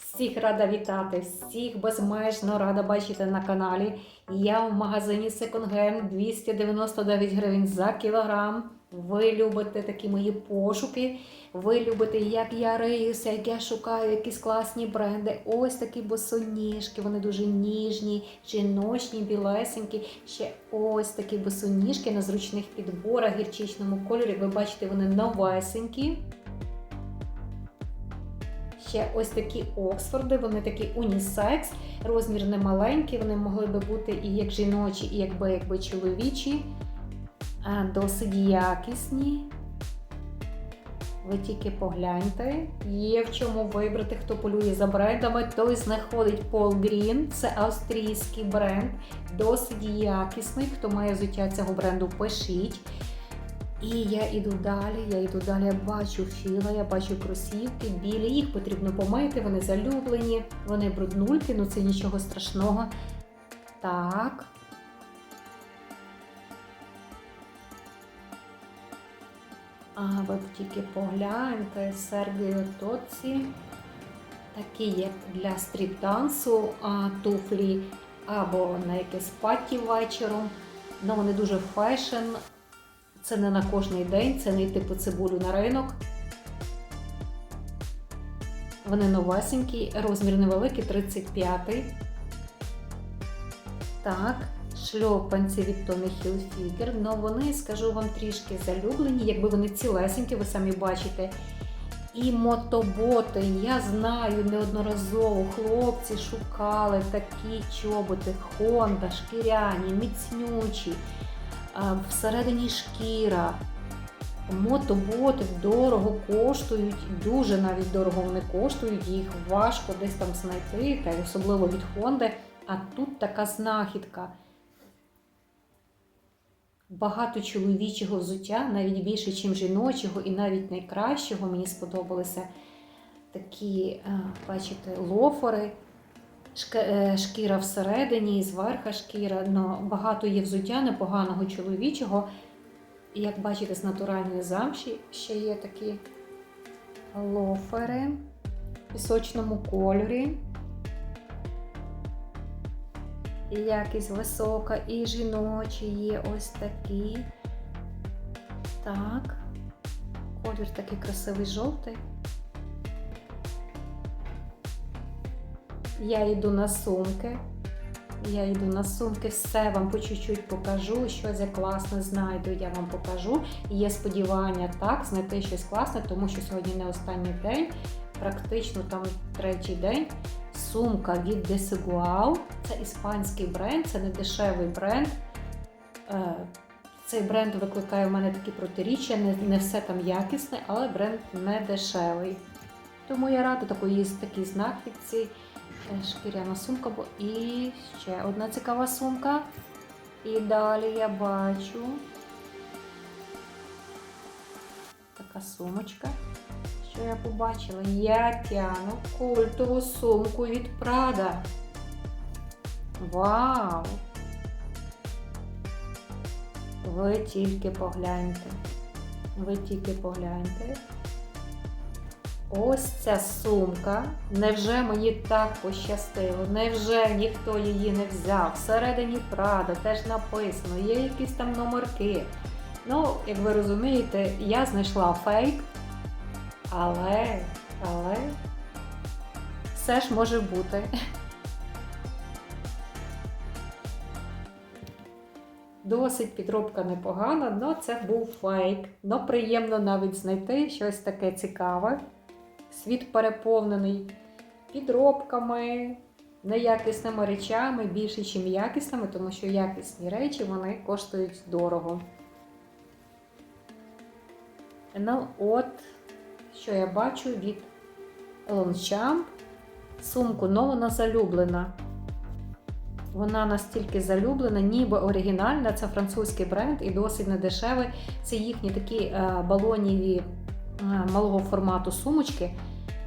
Всіх рада вітати, всіх безмежно рада бачити на каналі. Я в магазині Second Hand 299 гривень за кілограм. Ви любите такі мої пошуки. Ви любите, як я риюся, як я шукаю якісь класні бренди. Ось такі босоніжки, вони дуже ніжні, жіночні, білесенькі. Ще ось такі босоніжки на зручних підборах, гірчичному кольорі. Ви бачите, вони новесенькі. Ще ось такі Оксфорди, вони такі унісекс, розмір не маленький, вони могли би бути і як жіночі, і якби, якби чоловічі. Досить якісні. Ви тільки погляньте, є в чому вибрати, хто полює за брендами. Той знаходить Paul Green, це австрійський бренд, досить якісний. Хто має взуття цього бренду, пишіть. І я йду далі, я йду далі, я бачу філа, я бачу кросівки, білі, їх потрібно помити, вони залюблені, вони бруднульки, ну це нічого страшного. Так. А ви тільки погляньте, Сергію Тоці. Такі як для стріт-дансу, а туфлі або на якесь паті вечором. Ну, вони дуже фешн, це не на кожний день, це не йти по цибулю на ринок. Вони новесенькі, розмір невеликий, 35. Так, шльопанці від Tommy Hilfiger. Ну вони, скажу вам, трішки залюблені, якби вони цілесенькі, ви самі бачите. І мотоботи, я знаю, неодноразово хлопці шукали такі чоботи, Honda, шкіряні, міцнючі всередині шкіра. Мотоботи дорого коштують, дуже навіть дорого вони коштують, їх важко десь там знайти, та особливо від Honda. А тут така знахідка. Багато чоловічого взуття, навіть більше, ніж жіночого, і навіть найкращого мені сподобалися такі, бачите, лофери. Е, шкіра всередині, і зверха шкіра. Но багато є взуття непоганого чоловічого. І як бачите, з натуральної замші ще є такі лофери в пісочному кольорі. І якість висока, і жіночі є ось такі. Так. Колір такий красивий жовтий. Я йду на сумки. Я йду на сумки, все вам по чуть-чуть покажу. Щось я класне знайду, я вам покажу. І Є сподівання так, знайти щось класне, тому що сьогодні не останній день, практично там третій день. Сумка від Desigual. Це іспанський бренд, це не дешевий бренд. Е, Цей бренд викликає в мене такі протиріччя, не, все там якісне, але бренд не дешевий. Тому я рада такої такій знахідці. Е, Шкіряна сумка, і ще одна цікава сумка. І далі я бачу така сумочка, що я побачила. Я тяну культову сумку від Prada. Вау! Ви тільки погляньте. Ви тільки погляньте. Ось ця сумка. Невже мені так пощастило? Невже ніхто її не взяв? Всередині Прада теж написано, є якісь там номерки. Ну, як ви розумієте, я знайшла фейк, але, але все ж може бути. Досить підробка непогана, але це був фейк. Ну, приємно навіть знайти щось таке цікаве. Світ переповнений підробками, неякісними речами, більше, ніж якісними, тому що якісні речі вони коштують дорого. Ну, от, що я бачу від Longchamp. Сумку, ну вона залюблена. Вона настільки залюблена, ніби оригінальна. Це французький бренд і досить недешевий. Це їхні такі е, балоніві е, малого формату сумочки.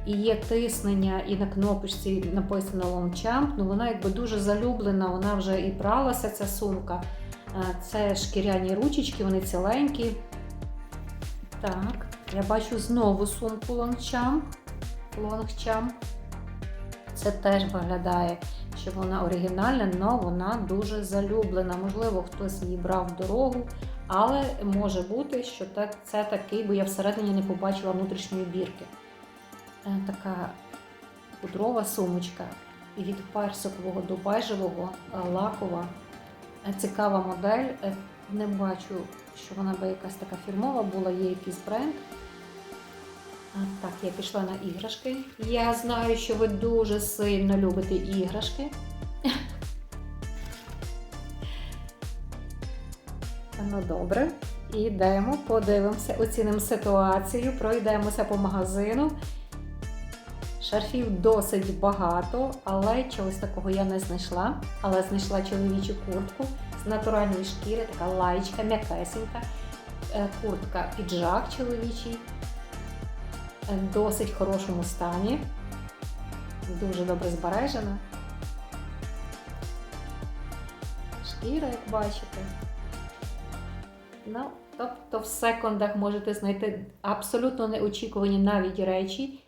І є тиснення, і на кнопочці написано Longchamp. Ну вона якби дуже залюблена, вона вже і пралася ця сумка. Це шкіряні ручечки, вони ціленькі. Так, я бачу знову сумку Longchamp. Longchamp. Це теж виглядає, що вона оригінальна, але вона дуже залюблена. Можливо, хтось її брав в дорогу, але може бути, що це такий, бо я всередині не побачила внутрішньої бірки. Е, Така пудрова сумочка від персикового до бежевого, е, лакова. Е, Цікава модель. Не бачу, що вона би якась така фірмова була, є якийсь бренд. Так, я пішла на іграшки. Я знаю, що ви дуже сильно любите іграшки. Ну добре, ідемо, подивимося, оцінимо ситуацію, пройдемося по магазину. Шарфів досить багато, але чогось такого я не знайшла. Але знайшла чоловічу куртку з натуральної шкіри, така лаєчка, м'якесенька. Е, Куртка піджак чоловічий, е, в досить хорошому стані, дуже добре збережена. Шкіра, як бачите. Ну, тобто в секундах можете знайти абсолютно неочікувані навіть речі.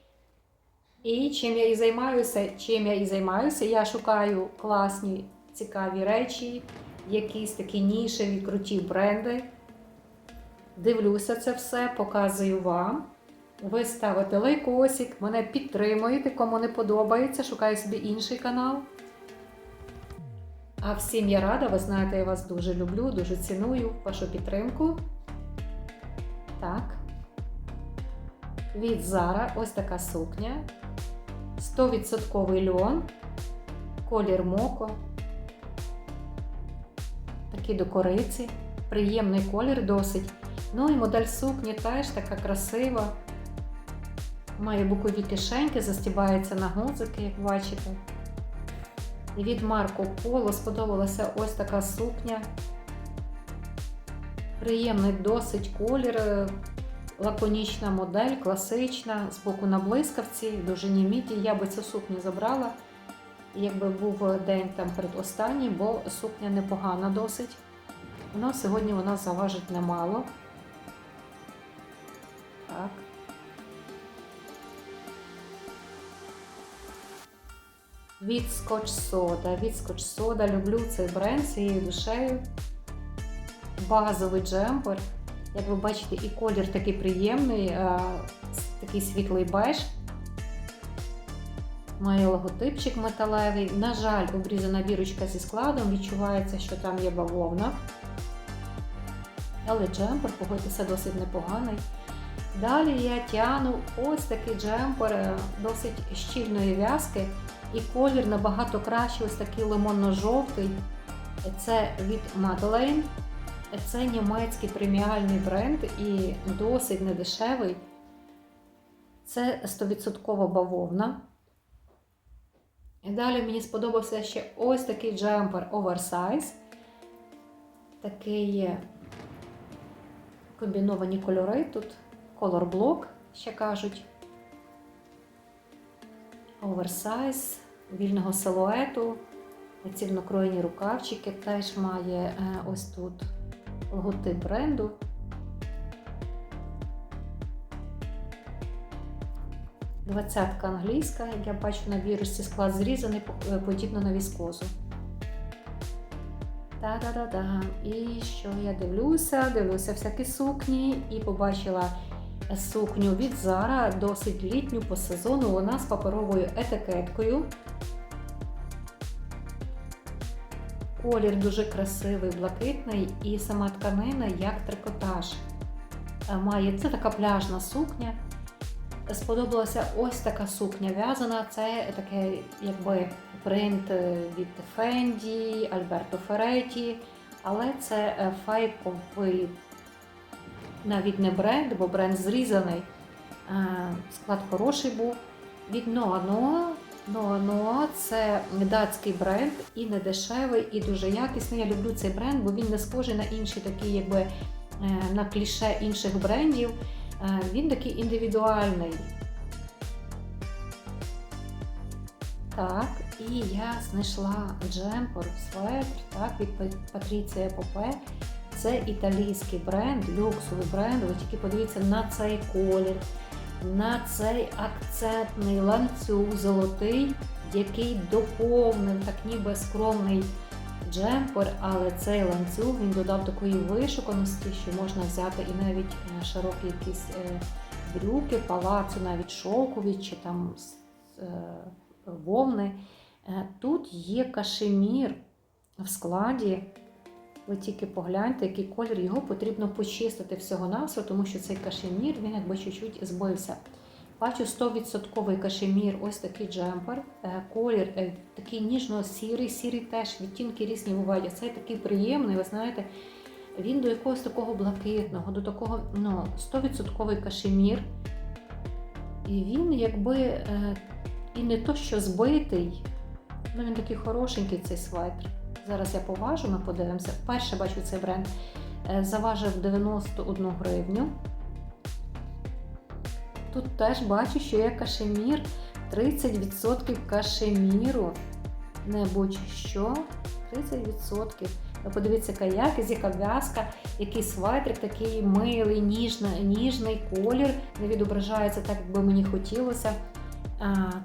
І чим я і займаюся, чим я і займаюся, я шукаю класні, цікаві речі, якісь такі нішеві, круті бренди. Дивлюся це все, показую вам. Ви ставите лайкосик, мене підтримуєте, кому не подобається, шукаю собі інший канал. А всім я рада, ви знаєте, я вас дуже люблю, дуже ціную вашу підтримку. Так. Від Zara ось така сукня. 100% льон, колір моко. Такий до кориці. Приємний колір досить. Ну і модель сукні теж така красива. Має бокові кишеньки, застібається на гудзики, як бачите. І від Марко Поло сподобалася ось така сукня. Приємний досить колір, лаконічна модель, класична, з боку на блискавці, в довжині міді. Я би цю сукню забрала, якби був день там передостанній, бо сукня непогана досить. Ну, сьогодні вона заважить немало. Так. Від Scotch Soda. Від Scotch Soda люблю цей бренд цією душею. Базовий джемпер. Як ви бачите, і колір такий приємний, такий світлий беж. Має логотипчик металевий. На жаль, обрізана бірочка зі складом, відчувається, що там є бавовна. Але джемпер, погодьтеся, досить непоганий. Далі я тягну ось такий джемпер е, досить щільної в'язки. І колір набагато кращий, ось такий лимонно-жовтий. Це від Madeleine. Це німецький преміальний бренд і досить недешевий. Це 100% бавовна. І далі мені сподобався ще ось такий джемпер оверсайз. Такий комбіновані кольори тут, колорблок, ще кажуть. Оверсайз, вільного силуету, ці накроєні рукавчики теж має е, ось тут логотип бренду. Двадцятка англійська, як я бачу на бірусі склад зрізаний, по- подібно на віскозу. Та-да-да-да. І що я дивлюся? Дивлюся всякі сукні і побачила сукню від Zara, досить літню по сезону. Вона з паперовою етикеткою. Колір дуже красивий, блакитний, і сама тканина як трикотаж. Е, Має це така пляжна сукня. Сподобалася ось така сукня в'язана. Це таке, якби принт е, від Fendi, Альберто Фереті, але це е, фейковий навіть не бренд, бо бренд зрізаний. Склад хороший був. Від Noa Noa Noa – це датський бренд і не дешевий, і дуже якісний. Я люблю цей бренд, бо він не схожий на інші такі, якби е, на кліше інших брендів. Е, Він такий індивідуальний. Так, і я знайшла джемпер, светр, так, від Патріція Попе. Це італійський бренд, люксовий бренд. Ви тільки подивіться на цей колір, на цей акцентний ланцюг золотий, який доповнив так ніби скромний джемпер, але цей ланцюг він додав такої вишуканості, що можна взяти і навіть е, широкі якісь е, брюки, палацу, навіть шовкові чи там е, вовни. Тут є кашемір в складі. Ви тільки погляньте, який колір, його потрібно почистити всього навсього тому що цей кашемір, він якби чуть-чуть збився. Бачу 100% кашемір, ось такий джемпер. Е, Колір е, такий ніжно-сірий, сірий теж, відтінки різні бувають. Цей такий приємний, ви знаєте, він до якогось такого блакитного, до такого ну, 100% кашемір. І він якби е, і не то, що збитий, ну він такий хорошенький цей светр. Зараз я поважу, ми подивимося. Вперше бачу цей бренд. Е, Заважив 91 гривню. Тут теж бачу, що є кашемір. 30% кашеміру. Не будь-що. 30%. Подивіться, якість, яка в'язка, який светрик, такий милий, ніжний, ніжний колір. Не відображається так, як би мені хотілося.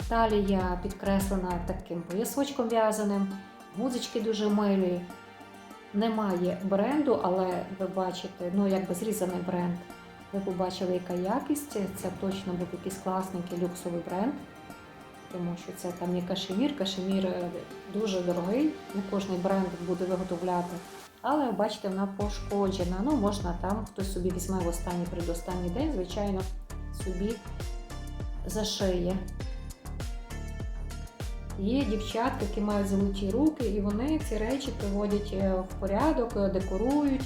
Талія підкреслена таким поясочком в'язаним. Гудзички дуже милі. Немає бренду, але ви бачите, ну якби зрізаний бренд. Ви побачили, яка якість. Це точно був якийсь класненький люксовий бренд, тому що це там є кашемір. Кашемір е, дуже дорогий, не кожний бренд буде виготовляти. Але бачите, вона пошкоджена. Ну, можна там, хтось собі візьме в останній предостанній день, звичайно, собі зашиє. Є дівчатки, які мають золоті руки, і вони ці речі приводять е, в порядок, е, декорують,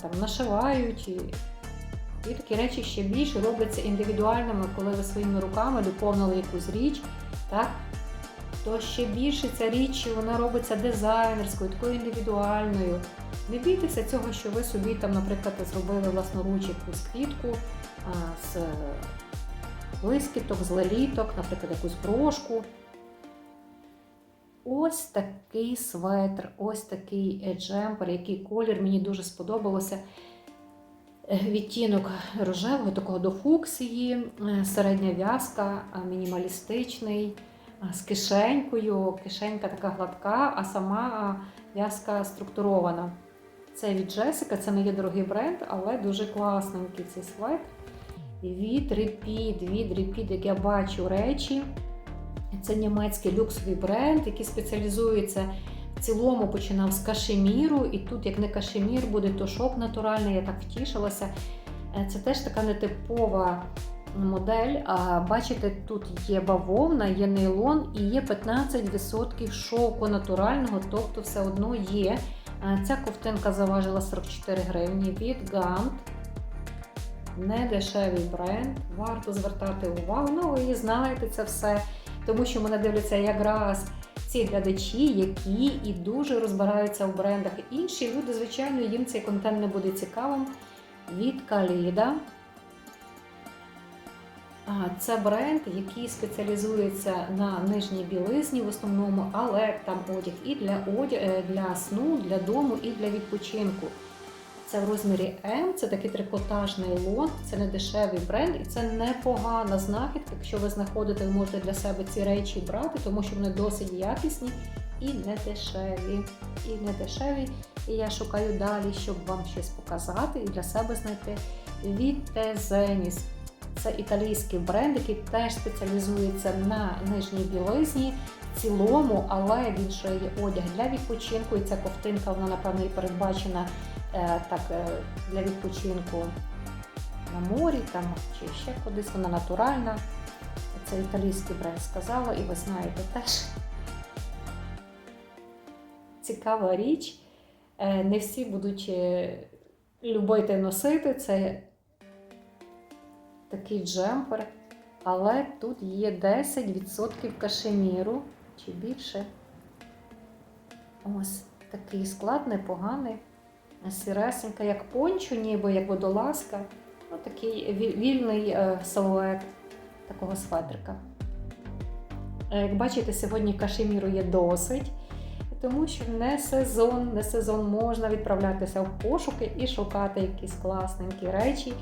там, нашивають. І, такі речі ще більше робляться індивідуальними, коли ви своїми руками доповнили якусь річ, так? то ще більше ця річ вона робиться дизайнерською, такою індивідуальною. Не бійтеся цього, що ви собі, там, наприклад, зробили власноруч якусь квітку з блискіток, з леліток, наприклад, якусь брошку. Ось такий светр, ось такий е, джемпер, який колір мені дуже сподобалося. Е, Відтінок рожевого, такого до фуксії, е, середня в'язка, мінімалістичний, з кишенькою. Кишенька така гладка, а сама в'язка структурована. Це від Джесика, це не є дорогий бренд, але дуже класненький цей светр. Від Repeat, від Repeat, як я бачу речі. Це німецький люксовий бренд, який спеціалізується в цілому починав з кашеміру, і тут, як не кашемір, буде то шовк натуральний, я так втішилася. Е, Це теж така нетипова модель. А бачите, тут є бавовна, є нейлон і є 15% шовку натурального, тобто все одно є. Е, Ця ковтинка заважила 44 гривні від Gant. Не дешевий бренд, варто звертати увагу. Ну, ви знаєте це все тому що мене дивляться якраз ці глядачі, які і дуже розбираються в брендах. Інші люди, звичайно, їм цей контент не буде цікавим. Від Каліда. Це бренд, який спеціалізується на нижній білизні в основному, але там одяг і для одяг, для сну, для дому, і для відпочинку. Це в розмірі М, це такий трикотажний лот, це не дешевий бренд і це непогана знахідка. Якщо ви знаходите, ви можете для себе ці речі брати, тому що вони досить якісні і не дешеві. І не дешеві. І я шукаю далі, щоб вам щось показати і для себе знайти. Від Тезеніс. Це італійський бренд, який теж спеціалізується на нижній білизні. В цілому, але він ще є одяг для відпочинку, і ця ковтинка, вона, напевно, і передбачена так, е, для відпочинку на морі там, чи ще кудись, вона натуральна. Це італійський бренд сказала, і ви знаєте теж цікава річ. Е, Не всі будуть е, любити носити. Це такий джемпер, але тут є 10% кашеміру чи більше. Ось такий склад непоганий. Сіресенька, як пончо, ніби як водолазка. Ну, такий вільний е, силует такого светрика. Е, Як бачите, сьогодні кашеміру є досить, тому що не сезон, не сезон можна відправлятися в пошуки і шукати якісь класненькі речі.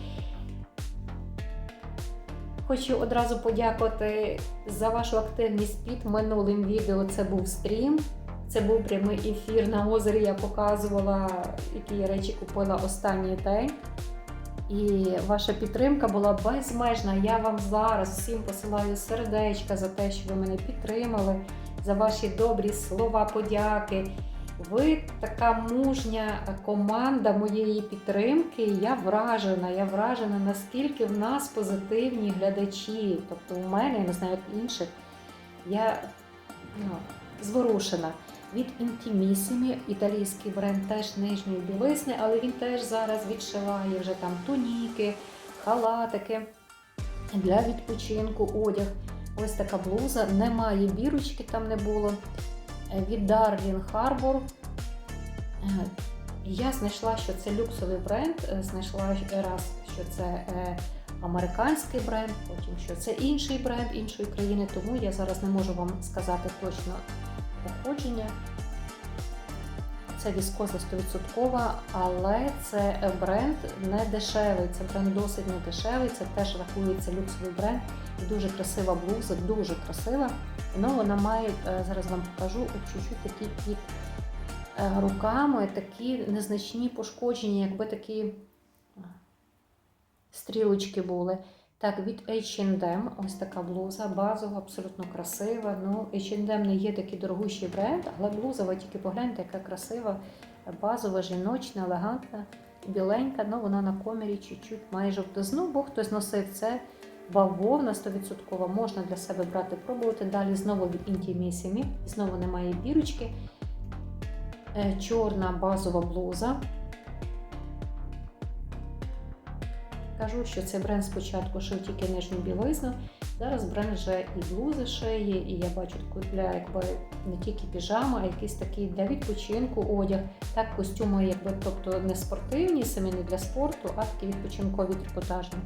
Хочу одразу подякувати за вашу активність під минулим відео. Це був стрім, це був прямий ефір на озері. Я показувала, які я речі купила останній день. І ваша підтримка була безмежна. Я вам зараз всім посилаю сердечка за те, що ви мене підтримали, за ваші добрі слова подяки. Ви така мужня команда моєї підтримки. Я вражена, я вражена, наскільки в нас позитивні глядачі. Тобто у мене, я не знаю, як інших, я ну, зворушена. Від Intimissimi, італійський бренд теж нижньої білизни, але він теж зараз відшиває вже там туніки, халатики для відпочинку, одяг. Ось така блуза. Немає бірочки, там не було. Від Darwin Harbor. Е, Я знайшла, що це люксовий бренд. е, Знайшла раз, що це е, американський бренд, потім що це інший бренд іншої країни, тому я зараз не можу вам сказати точно походження. Це віскоза 100%, але це бренд не дешевий. Це бренд досить не дешевий. Це теж рахується люксовий бренд. Дуже красива блуза, дуже красива. Ну, вона має, е, зараз вам покажу, от чуть-чуть такі під е, руками, такі незначні пошкодження, якби такі стрілочки були. Так, від H&M, ось така блуза, базова, абсолютно красива. Ну, H&M не є такий дорогущий бренд, але блуза, ви тільки погляньте, яка красива, базова, жіночна, елегантна, біленька, ну вона на комірі чуть-чуть має жовтизну, бо хтось носив це. Бавовна 100% можна для себе брати, пробувати. Далі знову від Intimissimi, знову немає бірочки. Е, Чорна базова блуза. Кажу, що цей бренд спочатку шив тільки нижню білизну. Зараз бренд вже і блузи шиє, і я бачу для якби не тільки піжами, а якийсь такий для відпочинку одяг. Так, костюми, якби, тобто не спортивні, самі не для спорту, а такі відпочинкові трикотажні.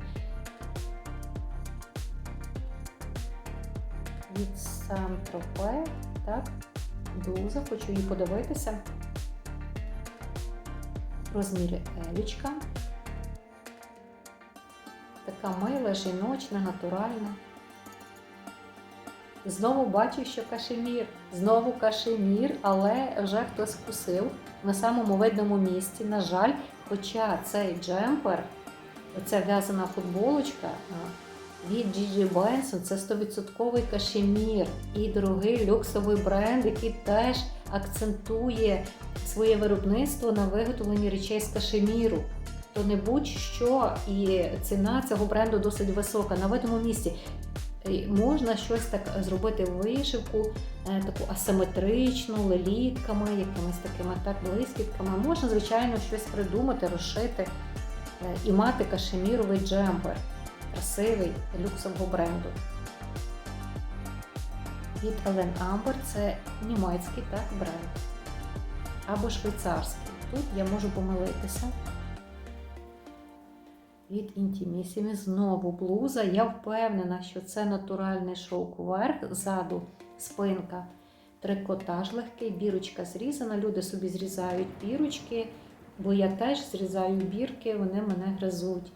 Від Сан-Тропе, так, блуза, хочу її подивитися. Розміри елічка. Така мила, жіночна, натуральна. Знову бачу, що кашемір. Знову кашемір, але вже хтось вкусив на самому видному місці. На жаль, хоча цей джемпер, оця в'язана футболочка від Gigi Benson, це 100% кашемір і дорогий люксовий бренд, який теж акцентує своє виробництво на виготовленні речей з кашеміру то не будь-що, і ціна цього бренду досить висока. На видному місці можна щось так зробити вишивку, е, таку асиметричну, лелітками, якимись такими так блискітками. Можна, звичайно, щось придумати, розшити е, і мати кашеміровий джемпер, красивий люксового бренду. Від Ellen Amber це німецький так, бренд або швейцарський. Тут я можу помилитися від Intimissimi. Знову блуза. Я впевнена, що це натуральний шовк вверх, ззаду спинка, трикотаж легкий, бірочка зрізана. Люди собі зрізають бірочки, бо я теж зрізаю бірки, вони мене гризуть.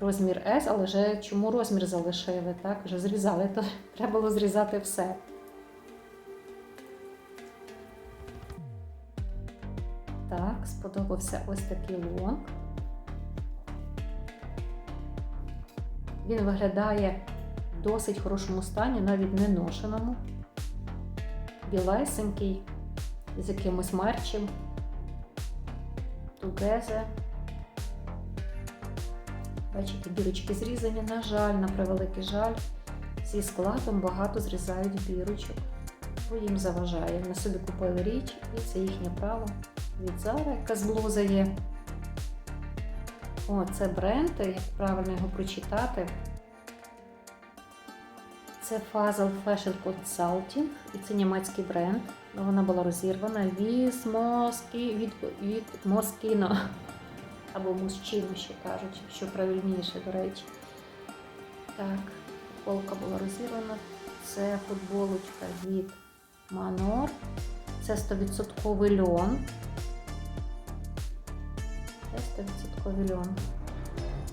Розмір S, але вже чому розмір залишили? Так, вже зрізали, то треба було зрізати все. Так, сподобався ось такий лонг. Він виглядає в досить хорошому стані, навіть не ношеному. Білесенький, з якимось мерчем. Тугезе. Бачите, бірочки зрізані, на жаль, на превеликий жаль. Зі складом багато зрізають бірочок, бо їм заважає. Вони собі купили річ, і це їхнє право. Від Zara, яка з блуза є. О, це бренд, як правильно його прочитати. Це Fazel Fashion Consulting, і це німецький бренд. Вона була розірвана від Москі, від, від Москіно. Або Мосчино ще кажуть, що правильніше, до речі. Так, футболка була розірвана. Це футболочка від Manor. Це 100% льон. Це 100% льон.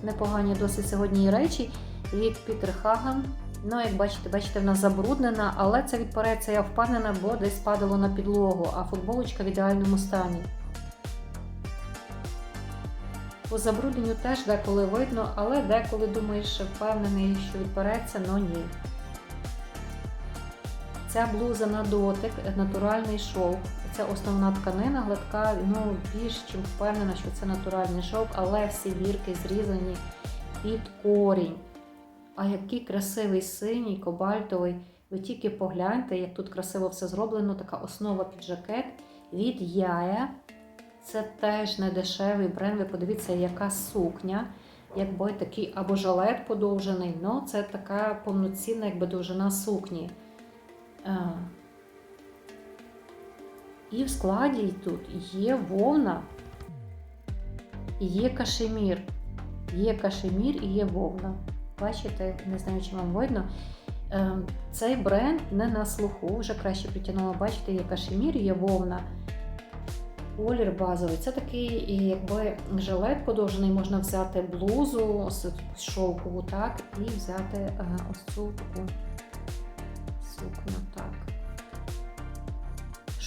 Непогані досить сьогодні і речі. від Пітер Хаген. Ну, як бачите, бачите, вона забруднена, але це від переться, я впевнена, бо десь падало на підлогу, а футболочка в ідеальному стані. По забрудненню теж деколи видно, але деколи думаєш, впевнений, що відпереться, але ні. Ця блуза на дотик, натуральний шовк. Це основна тканина, гладка, ну більш чим впевнена, що це натуральний шовк, але всі бірки зрізані під корінь. А який красивий синій, кобальтовий. Ви тільки погляньте, як тут красиво все зроблено, така основа під жакет від Яя. Це теж не дешевий бренд. Ви подивіться, яка сукня, якби такий або жалет подовжений, ну це така повноцінна якби довжина сукні. І в складі тут є вовна, є кашемір. Є кашемір і є вовна. Бачите, не знаю, чи вам видно. Е, Цей бренд не на слуху, вже краще притягнула, бачите, є кашемір, є вовна. Колір базовий. Це такий, якби жилет подовжений, можна взяти блузу шовкову, так, і взяти е, ось цю таку так.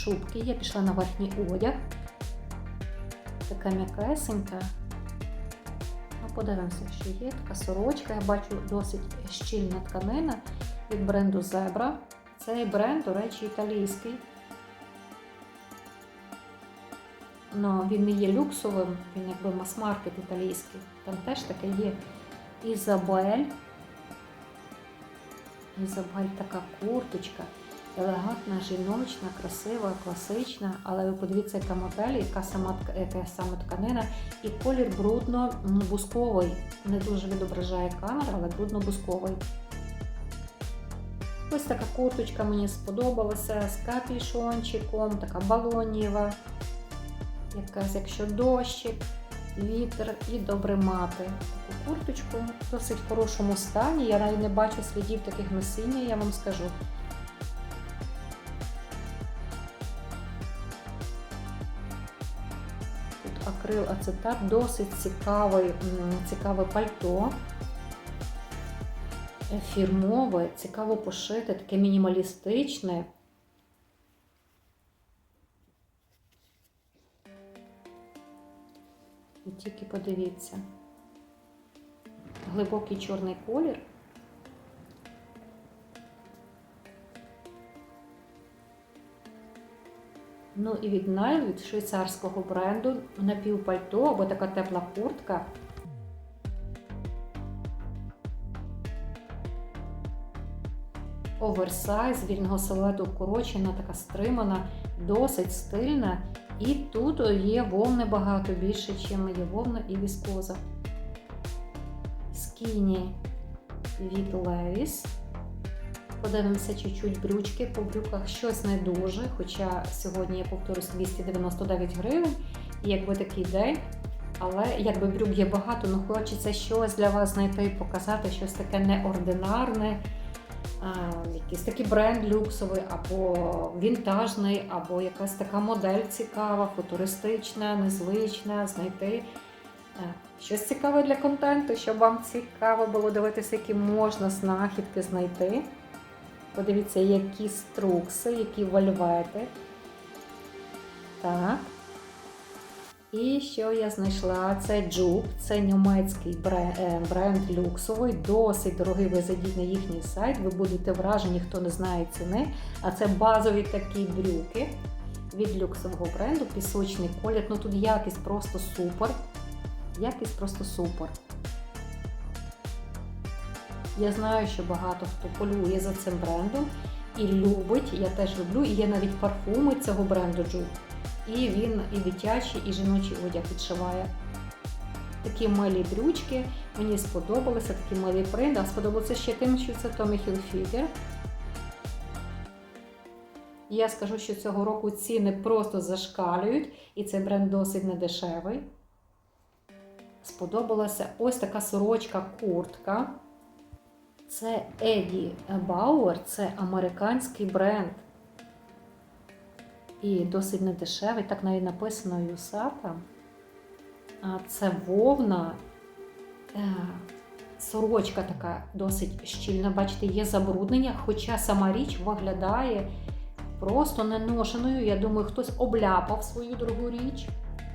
Шубки. Я пішла на верхній одяг. Така м'якесенька. Ну, подивимося, що є. Така сорочка, я бачу досить щільна тканина від бренду Zebra. Цей бренд, до речі, італійський. Ну, він не є люксовим, він якби мас-маркет італійський. Там теж таке є Ізабель. Ізабель така курточка, елегантна, жіночна, красива, класична. Але ви подивіться, яка модель, яка сама яка саме тканина, і колір брудно-бусковий. Не дуже відображає камера, але брудно-бусковий. Ось така курточка мені сподобалася з капішончиком, така балоніва. Якась, якщо дощик, вітер і добре мати. Таку курточку в досить хорошому стані. Я навіть не бачу слідів таких носіння, я вам скажу. Акрил ацетат, досить цікавий, м, цікаве пальто. Фірмове, цікаво пошите, таке мінімалістичне. Ви тільки подивіться. Глибокий чорний колір. Ну і від від швейцарського бренду напівпальто або така тепла куртка. Оверсайз вільного силуету вкорочена, така стримана, досить стильна. І тут є вовни багато більше, ніж є вовна і віскоза. Скіні від Levi's. Подивимося чуть-чуть брючки. По брюках щось не дуже, хоча сьогодні я повторюсь 299 гривень, і якби такий день. Але якби брюк є багато, ну хочеться щось для вас знайти і показати, щось таке неординарне, а, якийсь такий бренд люксовий, або вінтажний, або якась така модель цікава, футуристична, незвична, знайти. е, Щось цікаве для контенту, щоб вам цікаво було дивитися, які можна знахідки знайти. Подивіться, які струкси, які вольвети. Так. І що я знайшла? Це Джуб, це німецький бренд, е, бренд люксовий, досить дорогий. Ви зайдіть на їхній сайт, ви будете вражені, хто не знає ціни. А це базові такі брюки від люксового бренду, пісочний колір. Ну тут якість просто супер. Якість просто супер. Я знаю, що багато хто полює за цим брендом і любить. Я теж люблю. І є навіть парфуми цього бренду Джуб. І він і дитячий, і жіночий одяг відшиває. Такі милі брючки. Мені сподобалися, такі милі принт. А сподобалося ще тим, що це Tommy Hilfiger. Я скажу, що цього року ціни просто зашкалюють, і цей бренд досить недешевий. Сподобалася ось така сорочка куртка. Це Еді Бауер, це американський бренд. І досить недешевий, так навіть написано Юсата. Це вовна. Е, Сорочка така досить щільна, бачите, є забруднення, хоча сама річ виглядає просто неношеною. Я думаю, хтось обляпав свою дорогу річ.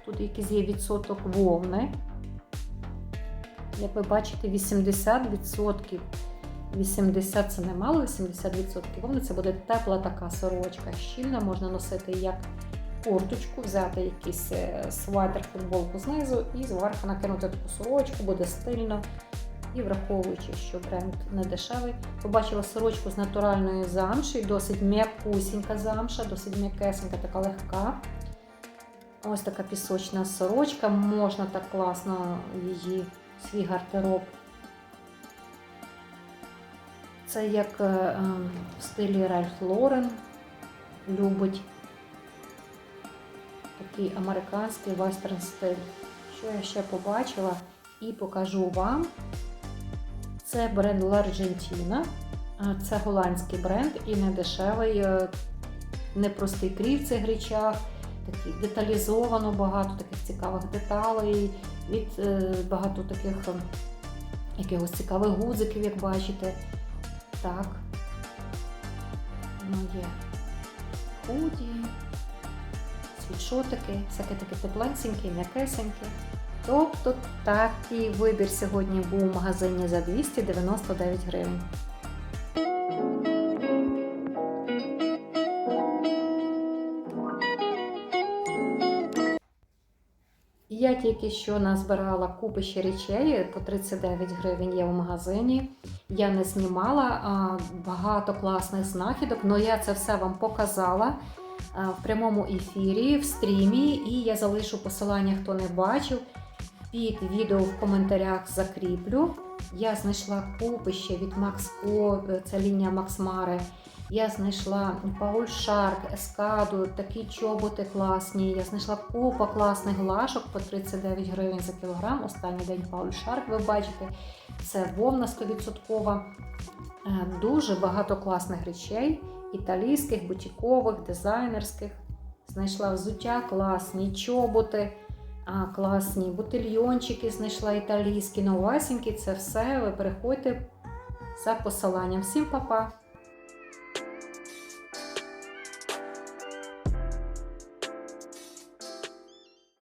Тут якийсь є відсоток вовни. Як ви бачите, 80%. 80 це немало, 80% вовни це буде тепла така сорочка. Щільна можна носити як курточку, взяти якийсь е, свайтер, футболку знизу і зверху накинути таку сорочку, буде стильно. І враховуючи, що бренд не дешевий, побачила сорочку з натуральної замші, досить м'якусінька замша, досить м'якесенька, така легка. Ось така пісочна сорочка, можна так класно її, свій гардероб. Це як е, е, в стилі Ральф Лорен любить такий американський вестерн стиль. Що я ще побачила і покажу вам. Це бренд L'Argentina. Це голландський бренд і не дешевий, е, непростий крій в цих речах. Такий деталізовано, багато таких цікавих деталей, від е, багато таких е, якихось цікавих гудзиків, як бачите. Так. Ну, є худі, світшотики, всяке таке тепленьке, м'якесеньке. Тобто такий вибір сьогодні був у магазині за 299 гривень. Тільки що назбирала купище речей по 39 гривень є в магазині. Я не знімала багато класних знахідок, але я це все вам показала в прямому ефірі, в стрімі, і я залишу посилання, хто не бачив. Під відео в коментарях закріплю. Я знайшла купище від Max Co, це лінія Mare. Я знайшла Пауль Шарк, Ескаду, такі чоботи класні. Я знайшла купа класних глашок по 39 гривень за кілограм. Останній день Пауль Шарк, ви бачите, це вовна 100%. Е, Дуже багато класних речей, італійських, бутікових, дизайнерських. Знайшла взуття, класні чоботи, а, класні бутильйончики знайшла італійські, новасінькі. Це все. Ви переходьте за посиланням. Всім па-па!